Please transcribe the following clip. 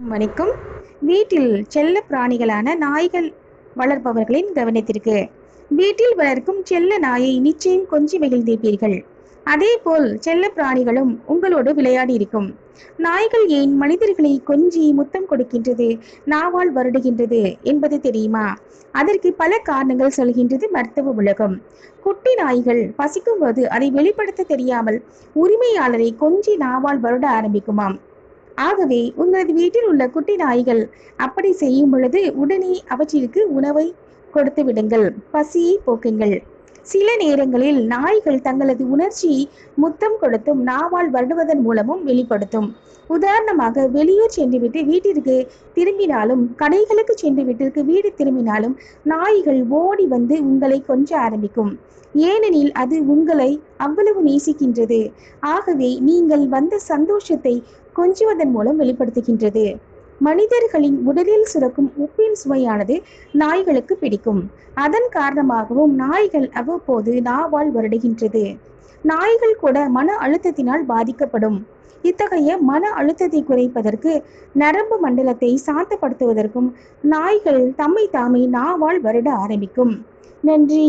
வணக்கம் வீட்டில் செல்ல பிராணிகளான நாய்கள் வளர்ப்பவர்களின் கவனத்திற்கு. வீட்டில் வளர்க்கும் செல்ல நாயை நிச்சயம் கொஞ்சி மகிழ்ந்திருப்பீர்கள். அதேபோல் செல்ல பிராணிகளும் உங்களோடு விளையாடி இருக்கும். நாய்கள் ஏன் மனிதர்களை கொஞ்சி முத்தம் கொடுக்கின்றது நாவால் வருடுகின்றது என்பது தெரியுமா? அதற்கு பல காரணங்கள் சொல்கின்றது மருத்துவ உலகம். குட்டி நாய்கள் பசிக்கும் போது அதை வெளிப்படுத்த தெரியாமல் உரிமையாளரை கொஞ்சி நாவால் வருட ஆரம்பிக்குமாம். ஆகவே உங்களது வீட்டில் உள்ள குட்டி நாய்கள் அப்படி செய்யும் பொழுது உடனே அவற்றிற்கு உணவை கொடுத்து விடுங்கள். பசியை போக்குங்கள். சில நேரங்களில் நாய்கள் தங்களது உணர்ச்சியை முத்தம் கொடுத்தும் நாவால் வருடுவதன் மூலமும் வெளிப்படுத்தும். உதாரணமாக வெளியூர் சென்றுவிட்டு வீட்டிற்கு திரும்பினாலும் கடைகளுக்கு சென்று வீட்டிற்கு வீடு திரும்பினாலும் நாய்கள் ஓடி வந்து உங்களை கொஞ்ச ஆரம்பிக்கும். ஏனெனில் அது உங்களை அவ்வளவு நேசிக்கின்றது. ஆகவே நீங்கள் வந்த சந்தோஷத்தை கொஞ்சுவதன் மூலம் வெளிப்படுத்துகின்றது. மனிதர்களின் உடலில் சுரக்கும் உப்பின் சுவையானது நாய்களுக்கு பிடிக்கும். அதன் காரணமாகவும் நாய்கள் அவ்வப்போது நாவால் வருடுகின்றது. நாய்கள் கூட மன அழுத்தத்தினால் பாதிக்கப்படும். இத்தகைய மன அழுத்தத்தை குறைப்பதற்கு நரம்பு மண்டலத்தை சாந்தப்படுத்துவதற்கும் நாய்கள் தம்மை தாமே நாவால் வருட ஆரம்பிக்கும். நன்றி.